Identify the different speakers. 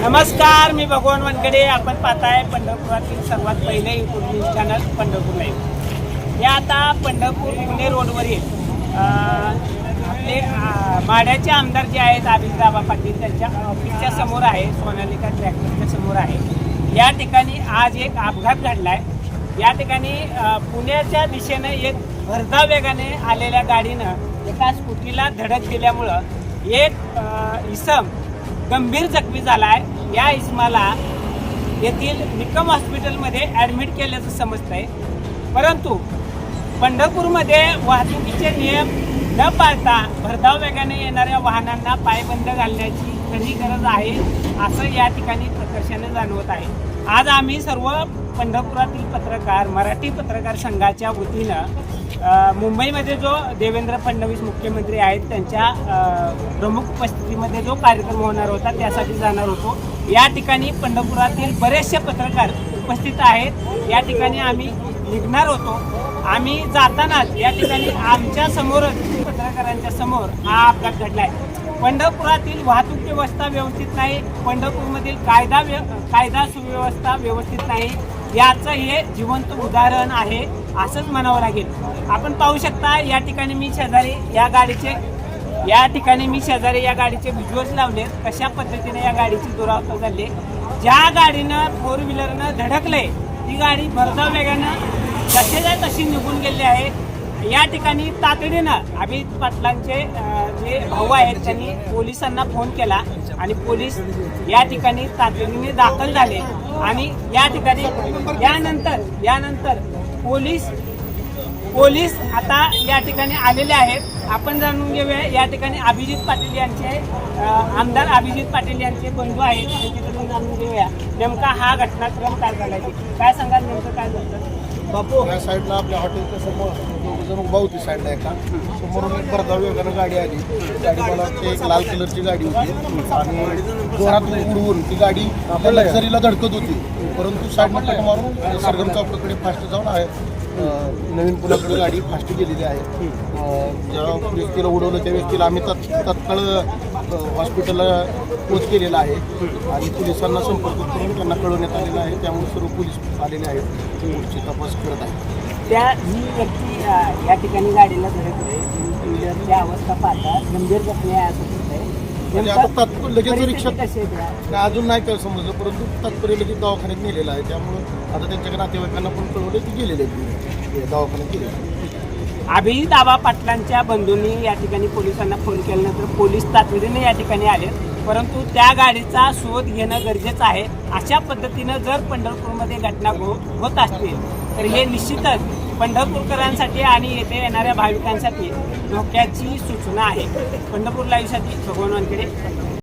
Speaker 1: नमस्कार मी भगवान वनगडे आपण पाहताय पंढरपुरातील सर्वात पहिले YouTube news channel Pandharpur live हे आता पंढरपूर पुणे रोडवरील आपले माड्याचे आमदार जे आहेत अभिजितराबा पाटील त्यांच्या ऑफिसच्या समोर आहे सोनालिका ट्रॅक्टरच्या समोर आहे. या ठिकाणी आज एक अपघात घडला आहे या ठिकाणी पुण्याच्या दिशेनं एक भरधाव वेगाने आलेल्या गाडीनं एका स्कूटीला धडक दिल्यामुळं एक इसम गंभीर जखमी झाला आहे या इसमाला येथील निकम हॉस्पिटलमध्ये ॲडमिट केल्याचं समजतंय. परंतु पंढरपूरमध्ये वाहतुकीचे नियम न पाळता भरधाव वेगाने येणाऱ्या वाहनांना पायबंद घालण्याची खरी गरज आहे असं या ठिकाणी प्रकर्षाने जाणवत आहे. आज आम्ही सर्व पंढरपुरातील पत्रकार मराठी पत्रकार संघाच्या वतीनं मुंबईमध्ये जो देवेंद्र फडणवीस मुख्यमंत्री आहेत त्यांच्या प्रमुख उपस्थितीमध्ये जो कार्यक्रम होणार होता त्यासाठी जाणार होतो. या ठिकाणी पंढरपुरातील बरेचसे पत्रकार उपस्थित आहेत. या ठिकाणी आम्ही निघणार होतो. आम्ही जातानाच या ठिकाणी आमच्या समोरच पत्रकारांच्या समोर हा अपघात घडला आहे पंढरपुरातील वाहतूक व्यवस्था व्यवस्थित नाही पंढरपूरमधील कायदा व्य कायदा सुव्यवस्था व्यवस्थित नाही याचं हे जिवंत उदाहरण आहे असंच म्हणावं लागेल. आपण पाहू शकता या ठिकाणी मी शेजारी या गाडीचे या ठिकाणी मी शेजारी या गाडीचे व्हिज्युअल्स लावले. कशा पद्धतीने या गाडीची दुरावस्था झाली? ज्या गाडीनं फोर व्हीलरनं धडकले ती गाडी भरधाव वेगानं जसेच्या तशी निघून गेली आहे या ठिकाणी तातडीनं अभिजित पाटलांचे जे भाऊ आहेत त्यांनी पोलिसांना फोन केला आणि पोलीस या ठिकाणी तातडीने दाखल झाले. आणि या ठिकाणी यानंतर यानंतर पोलीस पोलीस आता या ठिकाणी आलेले आहेत. आपण जाणून घेऊया या ठिकाणी अभिजित पाटील यांचे आमदार अभिजित पाटील यांचे बंधू आहेत. त्यांच्याकडून जाणून घेऊया नेमका हा घटनाक्रम काय झाला काय सांगाल नेमकं काय झालं?
Speaker 2: या साईडला आपल्या हॉटेलच्या समोर जण उभा होती साईडला एका. समोरून एक भरधाव वेगानं गाडी आली. गाडी मला वाटते एक लाल कलरची गाडी होती. आणि जोरात उडवून ती गाडी आपल्या लक्झरीला धडकत होती. परंतु साईडनं कट मारून सरगम चौकाकडे फास्ट जाऊन आहे. नवीन पुलाकडे गाडी फास्ट गेलेली आहे. ज्या व्यक्तीला उडवलं त्या व्यक्तीला आम्ही तत् तत्काळ हॉस्पिटलला पोच केलेला आहे. आणि पोलिसांना संपर्क करून त्यांना कळवण्यात आलेलं आहे. त्यामुळे सर्व पोलीस आलेले आहेत. पुढची तपास करत आहेत.
Speaker 1: त्या ही व्यक्ती या ठिकाणी गाडीला टू व्हीलरची अवस्था पाहता गंभीर जखमी आहे. असं.
Speaker 2: म्हणजे आता लगेच? नाही, अजून नाही काय समजलं परंतु तात्पर्य लगेच दवाखान्यात नेलेलं आहे. त्यामुळं आता त्यांच्या नातेवाईकांना पण कळवलं की गेलेले दवाखान्यात गेले
Speaker 1: अभिजित आबा पाटलांच्या बंधूंनी या ठिकाणी पोलिसांना फोन केल्यानंतर पोलीस तातडीने या ठिकाणी आले. परंतु त्या गाडीचा शोध घेणं गरजेचं आहे. अशा पद्धतीनं जर पंढरपूरमध्ये घटना होत असतील तर हे निश्चितच पंढरपूरकरांसाठी आणि येथे येणाऱ्या भाविकांसाठी धोक्याची सूचना आहे. पंढरपूर लाईव्हसाठी भगवान वानखेडे.